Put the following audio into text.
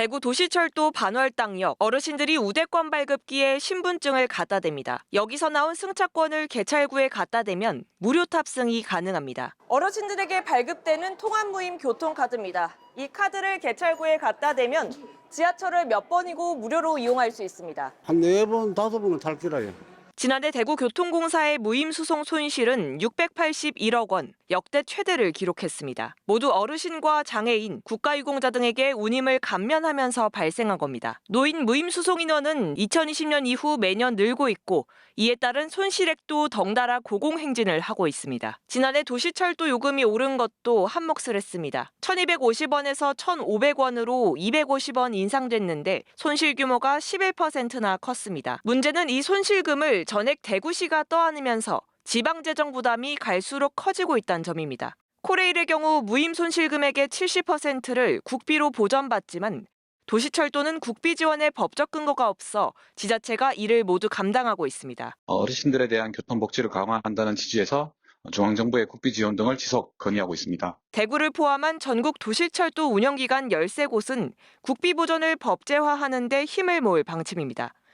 대구 도시철도 반월당역 어르신들이 우대권 발급기에 신분증을 갖다 댑니다. 여기서 나온 승차권을 개찰구에 갖다 대면 무료 탑승이 가능합니다. 어르신들에게 발급되는 통합무임 교통카드입니다. 이 카드를 개찰구에 갖다 대면 지하철을 몇 번이고 무료로 이용할 수 있습니다. 한 네 번, 다섯 번은 탈 기라요. 지난해 대구교통공사의 무임 수송 손실은 681억 원, 역대 최대를 기록했습니다. 모두 어르신과 장애인, 국가유공자 등에게 운임을 감면하면서 발생한 겁니다. 노인 무임 수송 인원은 2020년 이후 매년 늘고 있고 이에 따른 손실액도 덩달아 고공행진을 하고 있습니다. 지난해 도시철도 요금이 오른 것도 한몫을 했습니다. 1250원에서 1500원으로 250원 인상됐는데 손실 규모가 11%나 컸습니다. 문제는 이 손실금을 전액 대구시가 떠안으면서 지방 재정 부담이 갈수록 커지고 있다는 점입니다. 코레일의 경우 무임 손실 금액의 70%를 국비로 보전받지만 도시철도는 국비 지원에 법적 근거가 없어 지자체가 이를 모두 감당하고 있습니다. 어르신들에 대한 교통복지를 강화한다는 취지에서 중앙정부의 국비 지원 등을 지속 건의하고 있습니다. 대구를 포함한 전국 도시철도 운영기관 13곳은 국비 보전을 법제화하는 데 힘을 모을 방침입니다.